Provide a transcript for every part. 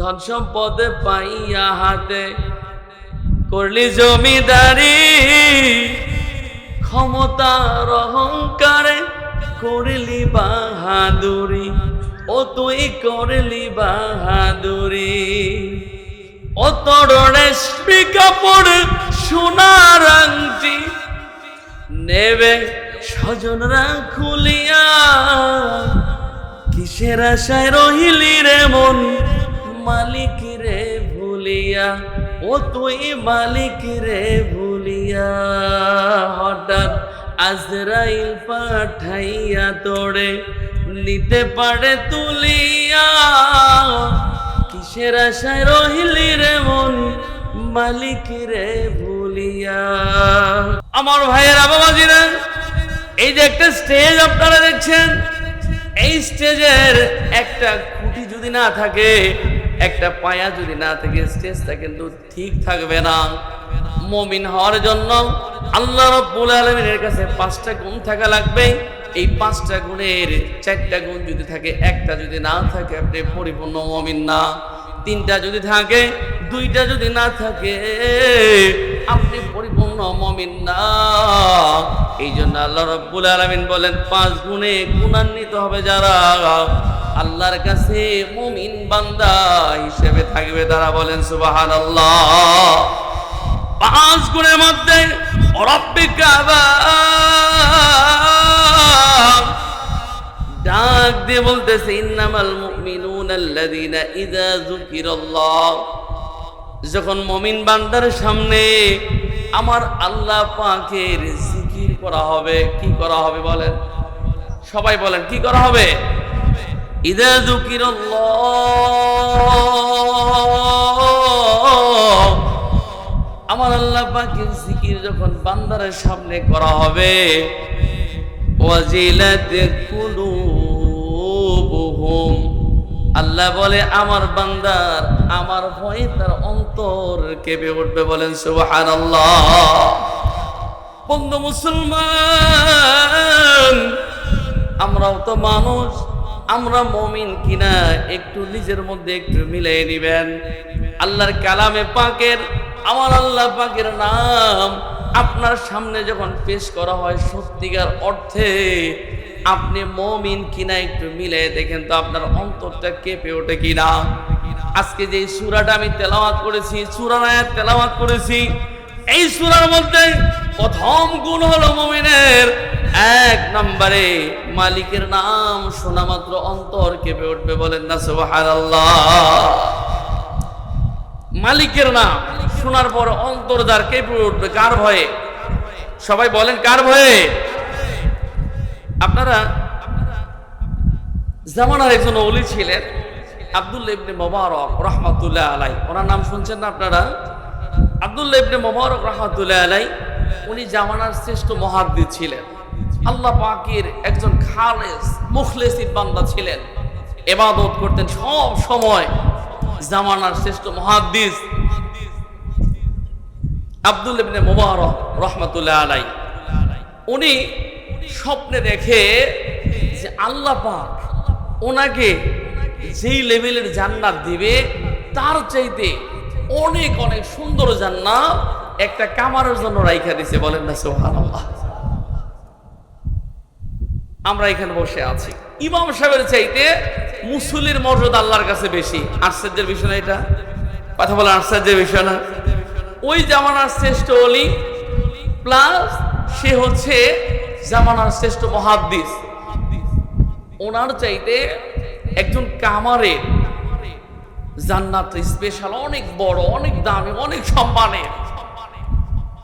ধন সম্পদ পাইয়া হাতে করলি জমিদারি। ক্ষমতার অহংকারে করলি বাহাদুরি, ও তুই করলি বাহাদুরি। ও তোর কাপড় সোনার আংটি নেবে স্বজনরা খুলিয়া। কিসের আশায় রহিলি রে মন? মালিক রে ভুলিয়া, ও তুই মালিক রে ভুলিয়া। হঠাৎ আজরাইল পাঠাইয়া তোড়ে নিতে পারে তুলিয়া। কিসের আশায় রহিলি রে মন মালিক রে ভুলিয়া? আমার ভাইয়ের বাবাজিরা এই যে একটা স্টেজ আপনারা দেখছেন, এই স্টেজের একটা খুঁটি যদি না থাকে একটা পায়া যদি না থাকে স্টেজটা কিন্তু ঠিক থাকবে না। মমিন হওয়ার জন্য আল্লাহ রব্বুল আলমিনের কাছে পাঁচটা গুণ থাকা লাগবে। এই পাঁচটা গুণের চারটা গুণ যদি থাকে, একটা যদি না থাকে, আপনি পরিপূর্ণ মমিন না। তিনটা যদি থাকে, দুইটা যদি না থাকে, আপনি পরিপূর্ণ মমিন না। এই জন্য আল্লাহ রব্বুল আলমিন বলেন, পাঁচ গুণে গুণান্বিত হবে যারা। আল্লাহর কাছে মুমিন বান্দা হিসেবে থাকবে, তারা বলেন সুবাহান আল্লাহ পাঁচ গুণের মধ্যে ডাক দিয়ে বলতেছে, ইন্নামাল মুমিনুন আল্লাযীনা ইযা যুকিরাল্লাহ। যখন মমিন বান্দার সামনে আমার আল্লাহ পাকের জিকির করা হবে, কি করা হবে বলেন? সবাই বলেন, কি করা হবে? আমার আল্লাহ পাকের জিকির যখন বান্দারের সামনে করা হবে আল্লাহ বলে, আমার বান্দার, আমার ভয়ে তার অন্তর কেঁপে উঠবে। বলেন, সুবহানাল্লাহ। বন্ধু মুসলমান, আমরাও তো মানুষ আমরা মমিন কিনা একটু নিজের মধ্যে একটু মিলিয়ে নিবেন। আল্লাহর কালামে পাকের, আমার আল্লাহ পাকের নাম আপনার সামনে যখন পেশ করা হয় সত্যিকার অর্থে, আপনি মমিন কিনা একটু মিলে দেখেন তো আপনার অন্তরটা কেঁপে ওঠে কিনা। আজকে যে সুরাটা আমি তেলাওয়াত করেছি, সুরার আয়াত তেলাওয়াত করেছি, এই সুরার মধ্যে প্রথম গুণ হলো মমিনের এক নম্বরে মালিকের নাম শোনা মাত্র অন্তর কেঁপে উঠবে বলেন না, সুবহানাল্লাহ। মালিকের নাম শোনার পর অন্তর যার কেঁপে উঠবে, কার ভয়ে? সবাই বলেন, কার ভয়ে? আপনারা জামানার একজন অলি ছিলেন, আব্দুল্লাহ ইবনে মোবারক রহমাতুল্লাহ আলাই ওনার নাম শুনছেন না আপনারা? আব্দুল্লাহ ইবনে মোবারক রহমাতুল্লাহ আলাই উনি জামানার শ্রেষ্ঠ মহাদ্দিদ ছিলেন। আল্লাহ পাকের একজন খালেস মুখলেস বান্দা ছিলেন। এবাদত করতেন সব সময়। জামানার শ্রেষ্ঠ মহাদ্দিস। আব্দুল ইবনে মোবারক রহমাতুল্লাহ আলাই উনি স্বপ্নে দেখে যে আল্লাহ পাক ওনাকে যেই লেভেলের জান্নাত দিবে, তার চাইতে অনেক অনেক সুন্দর জান্নাত একটা কামারের জন্য রাইখা দিছে, বলেন না সুবহানাল্লাহ। আমরা এখানে বসে আছি। ইমাম সাহেবের চাইতে মুসলির মর্যাদা আল্লাহর কাছে বেশি। আশ্চর্যের বিষয় না এটা? কথা বলে আশ্চর্যের বিষয় না। ওই জামানার শ্রেষ্ঠ অলি প্লাস সে হচ্ছে জামানার শ্রেষ্ঠ মহাদ্দিস। ওনার চাইতে একজন কামারের জান্নাত স্পেশাল অনেক বড়, অনেক দামি, অনেক সম্মানের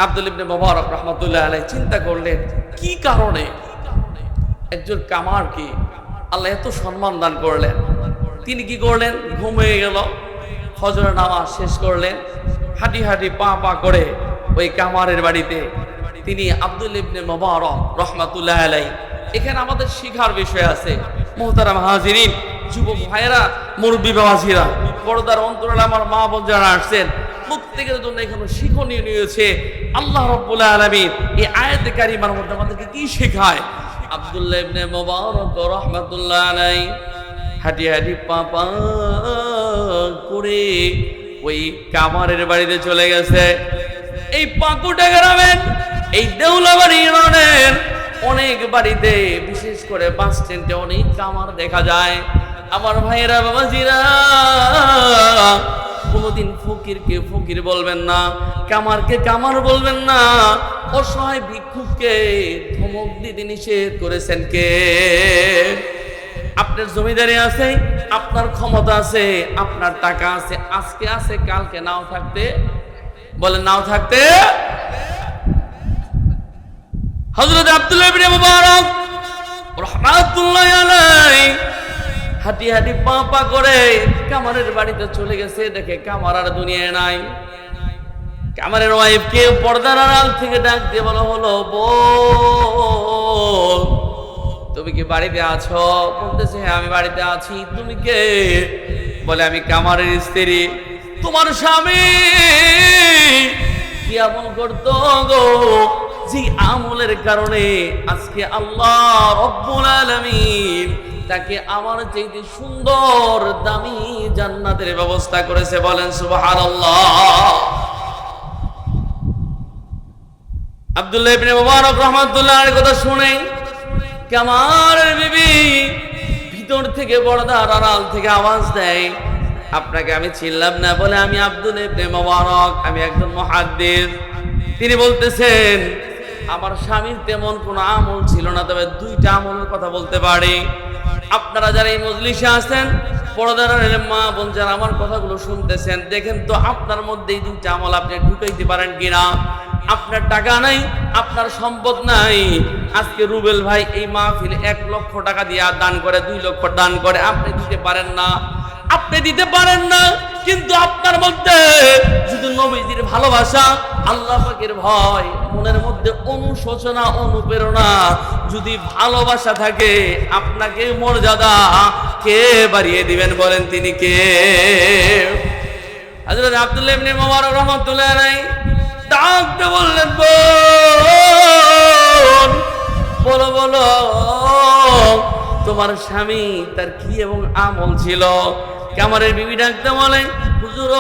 আব্দুল ইবনে মোবারক রহমতুল্লাহ আলাই চিন্তা করলেন, কি কারণে? একজন কামারকে আল্লাহ এত সম্মান দান করলেন। তিনি কি করলেন? ঘুমিয়ে গেল। ফজরের নামাজ শেষ করলেন। হাঁটি হাঁটি পা পা করে ওই কামারের বাড়িতে তিনি আব্দুল ইবনে মোবারক রহমাতুল্লাহ আলাই এখানে আমাদের শিখার বিষয় আছে। মোহতারাম হাজিরিন, যুবক ভাইয়েরা, মুরব্বী বাবাজিরা, পর্দার অন্তরাল আমার মা বোন যারা আসছেন, প্রত্যেকের জন্য এখানে শিক্ষণীয় নিয়েছে। আল্লাহ রব্বুল আলমী এই আয়াতে কারিমার মধ্যে আমাদেরকে কি শেখায়? আব্দুল্লাহ ইবনে মোবারক রহমাতুল্লাহ আলাই হাঁটি হাঁটি পা পা করে ওই কামারের বাড়িতে চলে গেছে। এই পাকুটা গ্রামের, এই দেউলাবাড়ি ইউনিয়নের অনেক বাড়িতে, বিশেষ করে বাস স্ট্যান্ডে অনেক কামার দেখা যায়। আমার ভাইয়েরা, বাবাজিরা কোনোদিন ফকিরকে ফকির বলবেন না, কামারকে কামার বলবেন না। অসহায় ভিক্ষুককে ধমক দিতে নিষেধ করেছেন কে? আপনার জমিদারি আছে, আপনার ক্ষমতা আছে, আপনার টাকা আছে, আজকে আছে, কালকে নাও থাকতে। বলে নাও থাকতে। হযরত আব্দুল্লাহ মুবারক রাহমাতুল্লাহ আলাইহি হাঁটি হাঁটি পা পা করে কামারের বাড়িতে চলে গেছে। দেখে কামার আর দুনিয়ায় নাই। কামারের ওয়াইফ কে পর্দার আড়াল থেকে ডাক দিয়ে বলা হলো তুমি কি বাড়িতে আছো? বলতেছে হ্যাঁ আমি বাড়িতে আছি। তুমি কে? বলে, আমি কামারের স্ত্রী। তোমার স্বামী কি আমল করতো গো, যে আমলের কারণে আজকে আল্লাহ রব্বুল আলামিন তাকে আমার চাইতে সুন্দর, দামি জান্নাতের ব্যবস্থা করেছে বলেন সুবহানাল্লাহ। আব্দুল্লাহ ইবনে মুবারক রাহমাতুল্লাহর কথা শুনে কামারের বিবি ভিতর থেকে পর্দার আড়াল থেকে আওয়াজ দেয়, আপনাকে আমি চিনলাম না বলে আমি আব্দুল ইবনে মুবারক, আমি একজন মুহাদ্দিস। তিনি বলতেছেন, আমার স্বামীর তেমন কোনো আমল ছিল না, তবে দুইটা আমলের কথা বলতে পারি। আপনারা যারা এই মজলিসে আছেন, পর্দার মা বোন যারা আমার কথাগুলো শুনতেছেন, দেখেন তো আপনার মধ্যে এই দুইটা আমল আপনি ঢুকাইতে পারেন কিনা? আপনার টাকা নাই, আপনার সম্পদ নাই। আজকে রুবেল ভাই এই মাহফিল এক লক্ষ টাকা দিয়ে দান করে, দুই লক্ষ দান করে, আপনি দিতে পারেন না। আপনি দিতে পারেন না। কিন্তু আপনার মধ্যে শুধু নবীজির ভালোবাসা, আল্লাহ পাকের ভয়, মনের মধ্যে অনুশোচনা, অনুপ্রেরণা যদি ভালোবাসা থাকে, আপনাকে মর্যাদা কে বাড়িয়ে দিবেন বলেন তিনি কে? হযরত আব্দুল্লাহ ইবনে মুবারক রাহমাতুল্লাহ আলাইহি ডাকতে বললেন বলো বলো, তোমার স্বামী তার কি এবং আমল ছিল? কামারের বিবি ডাকতে বলে, হুজুর,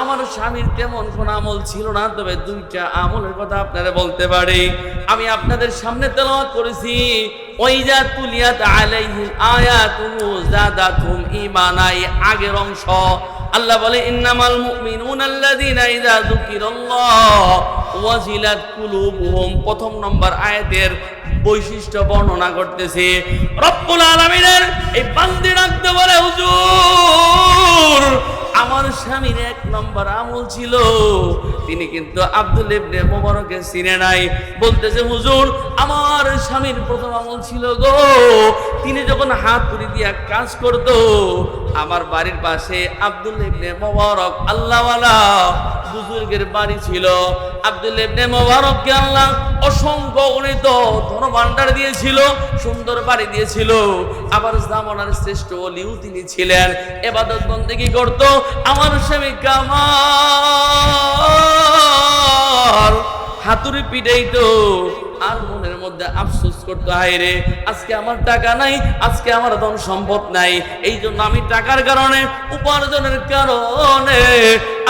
আমার স্বামীর তেমন কোন আমল ছিল না, তবে দুইটা আমলের কথা আপনারা বলতে পারি। আমি আপনাদের সামনে তেলাওয়াত করেছি ওইজা তুলিয়াত আলাইহিম আয়াতুহু জাদাতুহুম ঈমানা এই আগের অংশ। আল্লাহ বলে, ইন্নামাল মুমিনুন আল্লাযীনা ইযা যুকিরাল্লাহ ওয়াজিলাত কুলুবুহুম প্রথম নম্বর আয়াতের বৈশিষ্ট্য বর্ণনা করতেছে। রব্বুল আলামিনের এই বান্দি রাখতে বলে, হুজুর, আমার স্বামীর এক নম্বর আমল ছিল। তিনি কিন্তু আব্দুল ইবনে মোবারকে চিনে নাই। বলতেছে, হুজুর, আমার স্বামীর প্রথম আমল ছিল গো। তিনি যখন হাত তুলি দিয়া কাজ করত আমার বাড়ির পাশে আব্দুল ইবনে মোবারক আল্লাহওয়ালা বুজুর্গের বাড়ি ছিল। আব্দুল ইবনে মোবারককে আল্লাহ অসংখ্য গণিত ধনভাণ্ডার দিয়েছিল, সুন্দর বাড়ি দিয়েছিল। আবার জামানার শ্রেষ্ঠ অলিও তিনি ছিলেন। এবাদত বন্দেগী করত? আমার স্বামী কামার হাতুড়ি পিটাইতো। আর মনের মধ্যে আফসোস করতো হয় রে, আজকে আমার টাকা নাই, আজকে আমার ধন সম্পদ নাই এই জন্য আমি টাকার কারণে উপার্জনের কারণে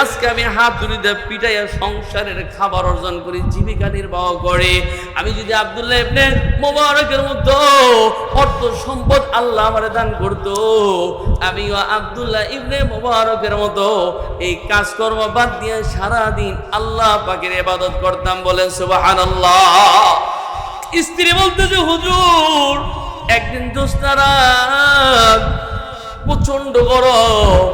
আজকে আমি হাত ধরিতে পিটাইয়া সংসারের খাবার অর্জন করি, জীবিকা নির্বাহ করে। আমি যদি আব্দুল্লাহ ইবনে মোবারকের মতো অর্থ সম্পদ আল্লাহ আমারে দান করতো, আমিও আব্দুল্লাহ ইবনে মোবারকের মতো এই কাজকর্ম বাদ দিয়ে সারাদিন আল্লাহ পাকের ইবাদত করতাম বলেন সুবহানাল্লাহ। স্ত্রী বলতেছে হুজুর, একদিন দোস্তারা প্রচণ্ড গরম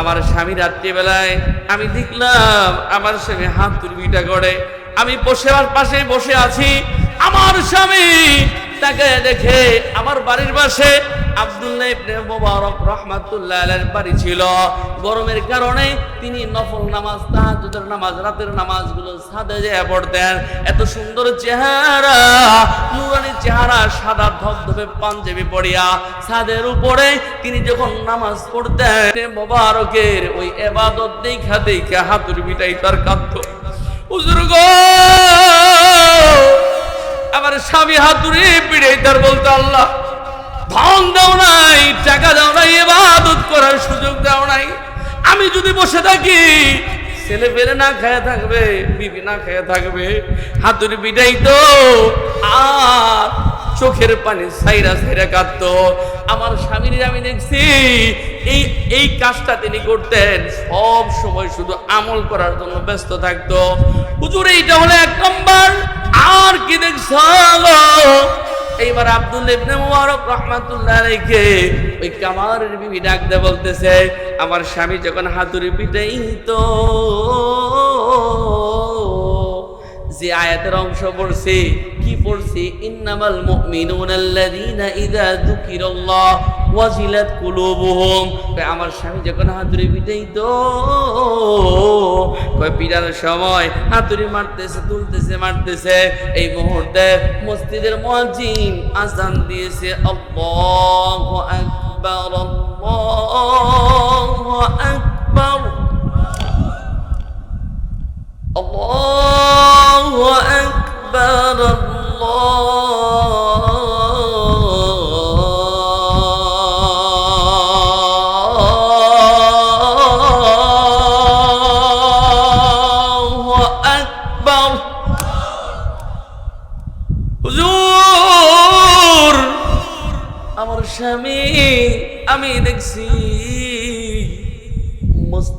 আমার স্বামী রাত্রিবেলায়, আমি দেখলাম আমার স্বামী হাত তুলবিটা করে। আমি বসে পাশে বসে আছি। আমার স্বামী তাকে দেখে আমার বাড়ির পাশে পাঞ্জাবি ছাদের উপরে তিনি যখন নামাজ পড়তেন মোবারকের ওই এবাদত দেখা দেখা হাতুর বিটাই তার কাঁদতো। হুজুর গো! আমার স্বামী হাতুড়ি পিড়ে তার বলতো, আল্লাহ, ধন দাও নাই, টাকা দাও নাই এবাদত করার সুযোগ দাও নাই। আমি যদি বসে থাকি, ছেলে পেলে না খেয়ে থাকবে, বিবি না খেয়ে থাকবে। হাতুড়ি পিটাই তো, আর চোখের পানি সাইরা সাইরা কাঁদতো। আমার স্বামীর আমি দেখছি, এই এই কাজটা তিনি করতেন। সব সময় শুধু আমল করার জন্য ব্যস্ত থাকতো। হুজুর, এইটা হলো এক নম্বর। আর কি দেখছ? এইবার আব্দুল ইবনে মুবারক রাহমাতুল্লাহ আলাইহি ওই কামারের বিবি ডাক দিয়ে বলতেছে, আমার স্বামী যখন হাতুরি হাতুড়ি পিটাইতো, যে আয়াতের অংশ পড়ছে, কি পড়ছে? ইন্নামাল মুমিনুনা আল্লাযীনা ইযা যুকিরাল্লাহ ওয়াজিলাত কুলুবুহুম। কয়, আমার স্বামী যখন হাতুড়ি পিটাইত, কয়, পিটার সময় হাতুড়ি মারতেছে, তুলতেছে, মারতেছে। এই মুহূর্তে মসজিদের মুয়াজ্জিন আজান দিয়েছে, আল্লাহু আকবার আল্লাহু আকবার। আল্লাহু আকবার, আল্লাহ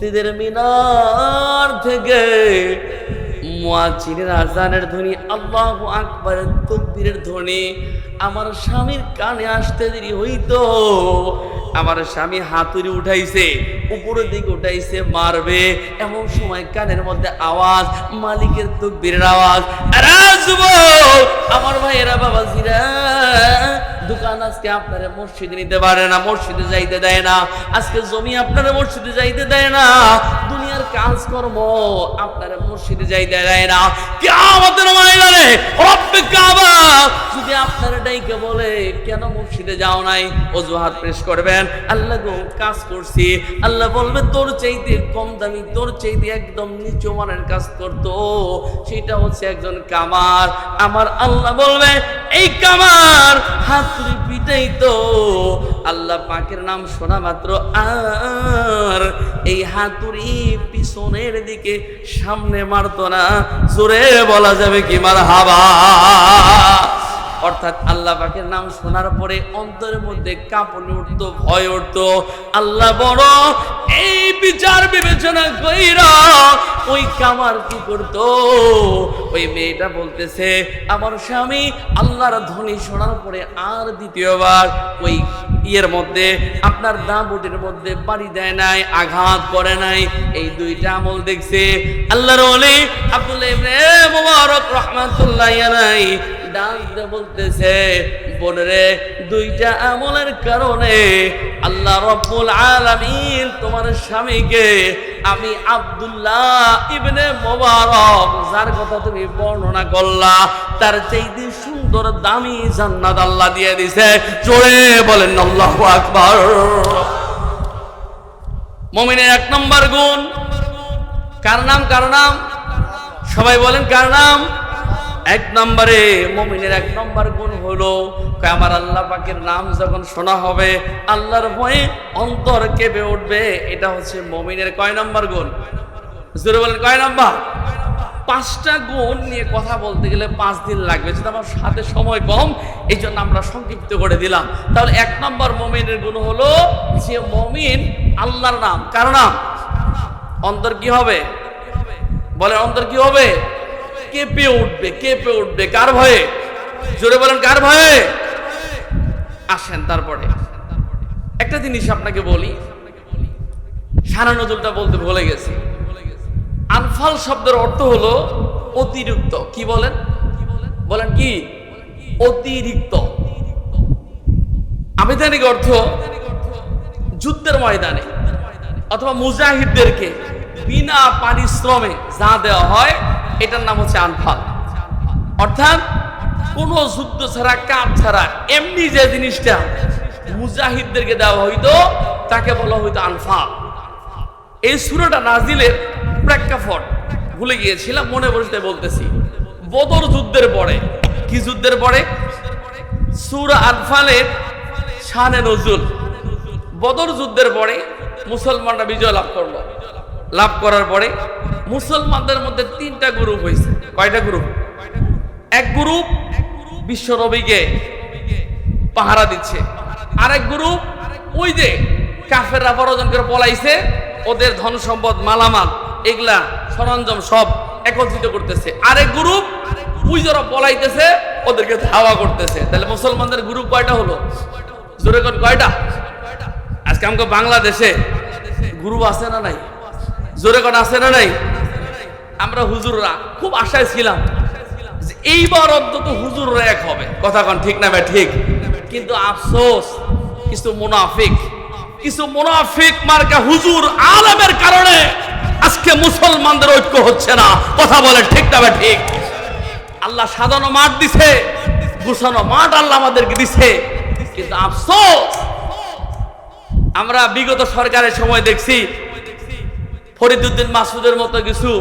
মসজিদের মিনার থেকে মুয়াজ্জিনের আজানের ধ্বনি, আল্লাহু আকবারের তকবীরের ধ্বনি। আমার স্বামীর কানে আসতে দেরি হইতো। আমার স্বামী হাতুড়ি উঠাইছে, উপরের দিকে উঠাইছে, মারবে। এমন সময় কানের মধ্যে আওয়াজ, মালিকের তকবীরের আওয়াজ আমার ভাইয়েরা আজকে আপনারা মসজিদে নিতে পারে না, মসজিদে যাইতে দেয় না। আজকে জমি আপনারা মসজিদে যাইতে দেয় না। দুনিয়ার কাজকর্ম আপনারা মসজিদে যাইতে দেয় না। কে আমাদের মাইলারে রব্বে কাবা যদি আপনারা ডাইকে বলে, কেন মসজিদে যাও নাই? অজুহাত পেশ করবেন? আল্লাহ গো, কাজ করছি। আল্লাহ বলবে, তোর চাইতে কম দামি, তোর চাইতে একদম নিচু মানের কাজ করতো। সেটা হচ্ছে একজন কামার। আমার আল্লাহ বলবে, এই কামার হাতুড়ি পিটাই তো। আল্লাহ পাকের নাম শোনা মাত্র। আর এই হাতুড়ি পিছনের দিকে সামনে মারতো না। জোরে বলা যাবে কি মার হাবা অর্থাৎ আল্লাহ পাকের নাম শোনার পরে অন্তরের মধ্যে কাঁপনে উঠত, ভয় উঠত। আল্লাহ বড়, এই বিচার বিবেচনা কইরা ওই কামার কি করত? ওই মেয়েটা বলতেছে, আমার স্বামী আল্লাহর ধ্বনি শোনার পরে আর দ্বিতীয়বার ওই ইয়ের মধ্যে, আপনার দাঁবুটের মধ্যে বাড়ি দেয় নাই, আঘাত করে নাই। এই দুইটা আমল দেখছে। আল্লাহর ওলি আব্দুল্লাহ ইবনে মুবারক রাহমাতুল্লাহ আলাইহি ডাক বলতেছে, বোনরে, দুইটা আমলের কারণে আল্লাহ রব্বুল আলামিন তোমার স্বামীকে আমি আব্দুল্লাহ ইবনে মোবারক, যার কথা তুমি বর্ণনা করলা, তার চাইতে সুন্দর দামি জান্নাত আল্লাহ দিয়ে দিছে। জোরে বলেন আল্লাহু আকবার। মুমিনের এক নম্বর গুণ। কার নাম কার নাম? সবাই বলেন কার নাম? এক নম্বরে মমিনের এক নম্বর গুণ হলো আমার আল্লাহ পাকের নাম যখন শোনা হবে, আল্লাহর ভয়ে অন্তর কেঁপে উঠবে, এটা হচ্ছে মমিনের কয় নম্বর গুণ? জোরে বলেন কয় নম্বর? পাঁচটা গুণ নিয়ে কথা বলতে গেলে পাঁচ দিন লাগবে। যেটা আমার সাথে সময় কম, এই জন্য আমরা সংক্ষিপ্ত করে দিলাম। তাহলে এক নম্বর মমিনের গুণ হলো যে মমিন আল্লাহর নাম। কার নাম? অন্তর কি হবে? বলে অন্তর কি হবে? কেঁপে উঠবে কেঁপে উঠবে। কার ভয়ে? জোরে বলেন, কার ভয়ে? আসেন তারপরে। একটা জিনিস আপনাকে বলি, সারা নজরুলটা বলতে ভুলে গেছি। আনফাল শব্দের অর্থ হলো অতিরিক্ত। কি বলেন? বলেন কি? অতিরিক্ত। আবেদানিক অর্থ যুদ্ধের ময়দানে অথবা মুজাহিদদেরকে বিনা পারিশ্রমে যা দেওয়া হয়, এটার নাম হচ্ছে আনফাল। অর্থাৎ কোনো যুদ্ধ ছাড়া, কাজ ছাড়া, এমনি যে জিনিসটা মুজাহিদদেরকে দেওয়া হইতো, তাকে বলা হইতো আনফাল। এই সুরাটা নাজিলের প্রেক্ষাপট ভুলে গিয়েছিলাম, মনে বসতে বলতেছি। বদর যুদ্ধের পরে, কি যুদ্ধের পরে? সুর আনফালের শানে নজরুল বদর যুদ্ধের পরে মুসলমানরা বিজয় লাভ করল। লাভ করার পরে মুসলমানদের মধ্যে তিনটা গ্রুপ হয়েছে কয়টা গ্রুপ? এক গ্রুপ বিশ্ব নবীকে পাহারা দিচ্ছে। আরেক গ্রুপ ওই যে কাফেররা বড়জন করে পলাইছে, ওদের ধন সম্পদ, মালামাল, এগুলা সরঞ্জাম সব একত্রিত করতেছে। আরেক গ্রুপ ওই যারা পলাইতেছে, ওদেরকে ধাওয়া করতেছে। তাহলে মুসলমানদের গ্রুপ কয়টা হলো? জোরে কোন কয়টা? আজকে আমাকে বাংলাদেশে গ্রুপ আছে না নাই? জোরে আছে না নাই? আমরা হুজুররা খুব আশায় ছিলাম যে এইবার অন্তত হুজুররা এক হবে। কথা কন ঠিক না ভাই? ঠিক। কিন্তু আফসোস, কিছু মুনাফিক কিছু মুনাফিক মার্কা হুজুর আলমের কারণে আজকে মুসলমানদের ঐক্য হচ্ছে না। কথা বলে ঠিক ভাই, ঠিক? আল্লাহ সাজানো মাঠ দিছে, গুছানো মাঠ আল্লাহ আমাদেরকে দিছে। কিন্তু আফসোস, আমরা বিগত সরকারের সময় দেখছি, ফরিদুদ্দিন মাসুদের মতো কিছু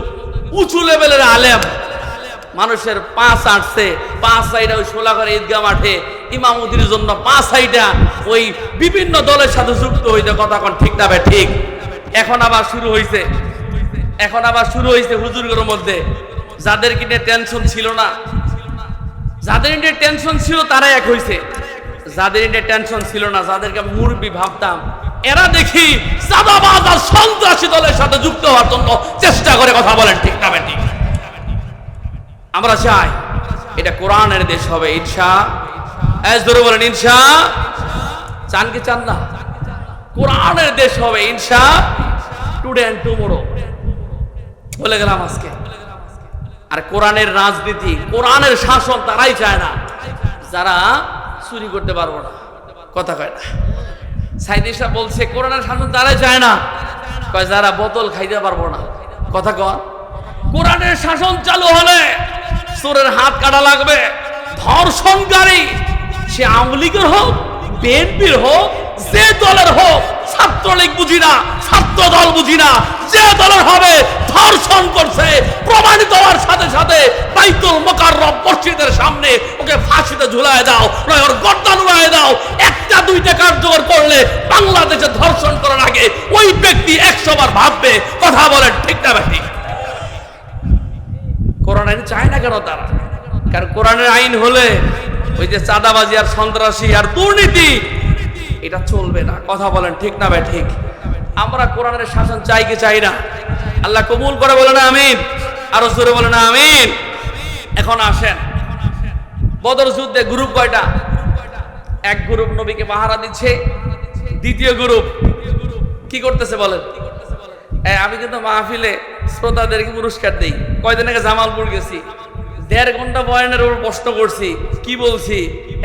উঁচু লেভেলের আলেম মানুষের পাঁচ আটছে পাঁচ সাইডা ওই সোলাঘর ঈদগাহ মাঠে ইমামুদির জন্য পাঁচ সাইডা ওই বিভিন্ন দলের সাথে যুক্ত হইতে কথা কোন, ঠিক না ঠিক। এখন আবার শুরু হয়েছে এখন আবার শুরু হয়েছে হুজুরগুলোর মধ্যে। যাদের কিনে টেনশন ছিল না। যাদের নিয়ে টেনশন ছিল, তারাই এক হয়েছে যাদের নিয়ে টেনশন ছিল না, যাদেরকে মুরবি ভাবতাম, এরা দেখি চাঁদাবাজ আর সন্ত্রাসী দলের সাথে যুক্ত হওয়ার জন্য চেষ্টা করে কথা বলেন, ঠিক না ঠিক। আমরা চাই এটা কোরআনের দেশ হবে, ইনশা ধরে বলেন, ইনশা চান কি চান না? কোরআনের দেশ হবে, ইনশা টুডে অ্যান্ড টুমোরো। বলে গেলাম আজকে। আর কোরআনের রাজনীতি, কোরআনের শাসন তারাই চায় না। যারা চুরি করতে পারব না। কথা কয় না। সাইদিসা বলছে, কোরআনের শাসন তারাই চায় না। কয়, যারা বোতল খাইতে পারব না। কথা কন কোরআনের শাসন চালু হলে চোরের হাত কাটা লাগবে। ধর্ষণকারী সে আওয়ামী লীগের হোক, বিএনপির হোক, যে দলের হোক, ছাত্রলীগ বুঝি না, ছাত্র দল বুঝি না, যে দলের হবে, ধর্ষণ করছে, প্রমাণিত হওয়ার সাথে সাথে বাইতুল মোকাররম মসজিদের সামনে ওকে ফাঁসিতে ঝুলায় দাও, নয় ওর গর্দান উড়ায় দাও, একটা দুইটা কার্যকর করলে বাংলাদেশে ধর্ষণ করার আগে ওই ব্যক্তি একশো বার ভাববে, কথা বলেন ঠিক না ভাই? কোরআন আইন চায় না কেন তারা? কারণ কোরআনের আইন হলে ওই যে চাঁদাবাজি আর সন্ত্রাসী আর দুর্নীতি, এটা চলবে না। কথা বলেন, ঠিক না ভাই, ঠিক। আমরা কোরআনের শাসন চাই কি চাই না? আল্লাহ কবুল করে বলে না আমিন, আরও জোরে বলে না আমিন। এখন আসেন। বদর যুদ্ধে গ্রুপ কয়টা? এক গ্রুপ নবীকে পাহারা দিচ্ছে, দ্বিতীয় গ্রুপ কি করতেছে বলেন? আমি কিন্তু মাহফিলে শ্রোতাদেরকে পুরস্কার দিই। কয়দিন আগে জামালপুর গেছি। দেড় ঘণ্টা বয়ানের উপর প্রশ্ন করছি। কি বলছি?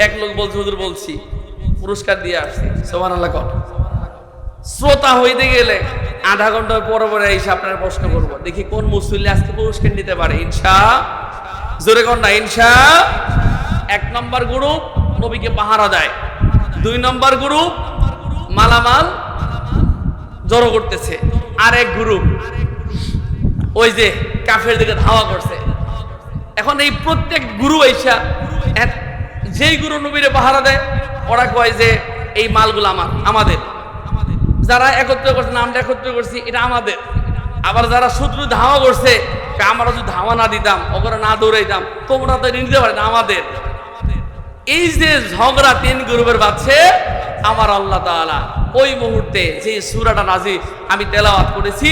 এক লোক বলছে, হুজুর, বলছি। পুরস্কার দিয়ে আসছি। সোমান আল্লাহ শ্রোতা হইতে গেলে আধা ঘণ্টা পরে পরে এসে আপনার প্রশ্ন করব, দেখি কোন মুসল্লি আজকে পুরস্কার নিতে পারে? ইনশা, জোরে কর না, ইনশা। এক নম্বর গ্রুপ নবীকে পাহারা দেয়। দুই নম্বর গ্রুপ মালামাল জড়ো করতেছে। আর এক গ্রুপ ওই যে কাফের দিকে ধাওয়া করছে। এখন এই প্রত্যেক গুরু এসা যেই গুরু নবীরে পাহারা দেয়, ওরা কয় যে, এই মালগুলো আমার, আমাদের। যারা একত্র করছে, নামটা একত্র করছি, এটা আমাদের। আবার যারা শত্রু ধাওয়া করছে আমরা যদি ধাওয়া না দিতাম ওগুলো না দৌড়াইতাম, তোমরা তো নিতে পারে না, আমাদের। এই যে ঝগড়া তিন গ্রুপের বাচ্চে আমার আল্লাহ তাআলা ওই মুহূর্তে যে সুরাটা নাজি আমি তেলাওয়াত করেছি।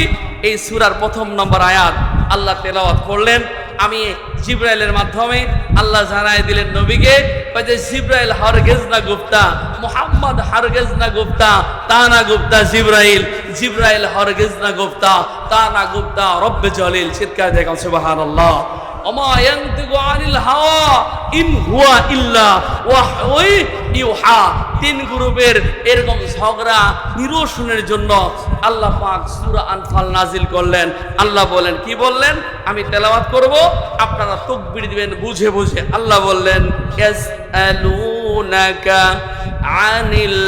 এই সুরার প্রথম নম্বর আয়াত আল্লাহ তেলাওয়াত করলেন। আমি জিব্রাইলের মাধ্যমে আল্লাহ জানাই দিলেন নবীকে যে জিব্রাইল হরগেজ না গুপ্তা, মোহাম্মদ হরগেজ না গুপ্তা, তা না গুপ্তা জিব্রাইল জিব্রাইল হরগেজ না গুপ্তা, তা না গুপ্তা রব্বে জলিল, চিৎকার দেখাল সুবহানাল্লাহ। ওমা ইয়ান্তিকু আনিল হাওয়া ইন হুয়া ইল্লা ওয়াহই ইউহা তিন গ্রুপের এরকম ঝগড়া নিরসনের জন্য আল্লাহ পাক সূরা আনফাল নাজিল করলেন। আল্লাহ বলেন, কি বললেন? আমি তেলাওয়াত করব। আপনারা তাকবীর দিবেন, বুঝে বুঝে আল্লাহ বললেন আনিল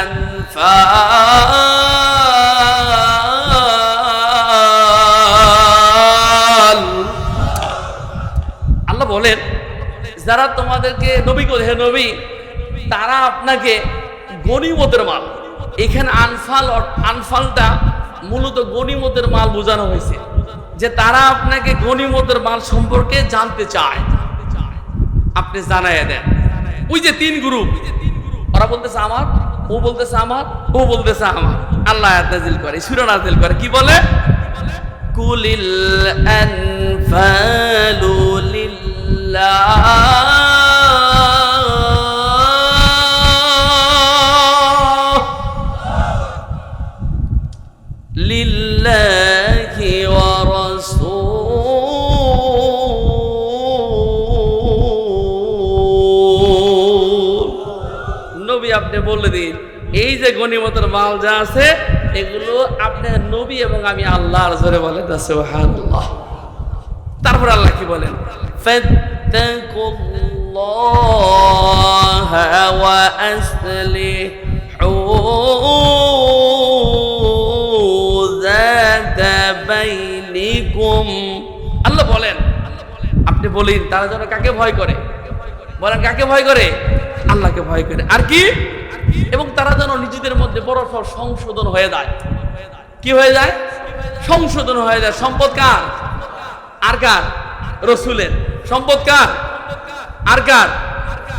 আনফাল বলেন, যারা তোমাদেরকে নবী করে হে নবী, তারা আপনাকে গনিমতের মাল। এখানে আনফাল আনফালটা মূলত গনিমতের মাল বোঝানো হয়েছে, যে তারা আপনাকে গনিমতের মাল সম্পর্কে জানতে চায়। আপনি জানাই দেন। ওই যে তিন গ্রুপ, ওরা বলতেছে আমার, ও বলতেছে আমার, ও বলতেছে আমার। আল্লাহ নাজিল করে, সূরা নাজিল করে, কি বলে? কুলিল আনফালু ওয়া রাসূল নবী আপনি বলে দিন, এই যে গনিমতের মাল যা আছে, এগুলো আপনার নবী এবং আমি আল্লাহর জোরে বলেন সুবহানাল্লাহ। তারপর আল্লাহ কি বলেন? ফাত্তাকুল্লাহ ওয়া আসলিহু যাতা বাইনিকুম আল্লাহ বলেন, আপনি বলেন, তারা যেন কাকে ভয় করে? বলেন, কাকে ভয় করে? আল্লাহকে ভয় করে। আর কি? এবং তারা যেন নিজেদের মধ্যে বড় সড় সংশোধন হয়ে যায়। কি হয়ে যায়? সংশোধন হয়ে যায়। সম্পদ কার? আর কার? রসুলের। সম্পদ কার আর কার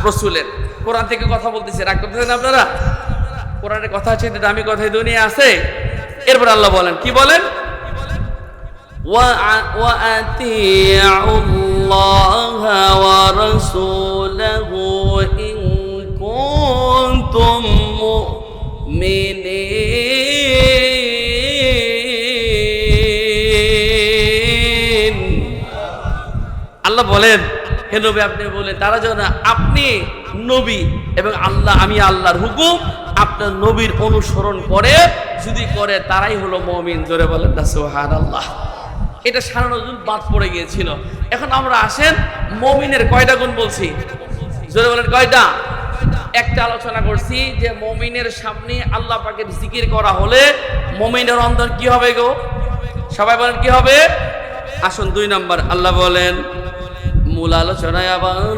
রসুলের কোরআন থেকে কথা বলতেছে রাগ করতেছেন আপনারা কোরআনের কথা আছে দামি কথাই দুনিয়া আছে এরপর আল্লাহ বলেন কি বলেন وأ- وأطيعوا الله ورسوله إن كنتم مؤمنين বলেন, হে নবী আপনি বলেন, তারা যেন আপনি নবী এবং আল্লাহ, আমি আল্লাহর হুকুম, আপনার নবীর অনুসরণ করে, যদি করে, তারাই হলো মমিন। জোরে বলেন না আল্লাহ এটা সারা নজরুল বাদ পড়ে গিয়েছিল। এখন আমরা আসেন, মমিনের কয়টা গুণ বলছি? জোরে বলেন, কয়টা? একটা আলোচনা করছি যে মমিনের সামনে আল্লাহ পাকের জিকির করা হলে মমিনের অন্তর কি হবে গো? সবাই বলেন, কি হবে? আসুন, দুই নম্বর, আল্লাহ বলেন মূল আলোচনায় আবার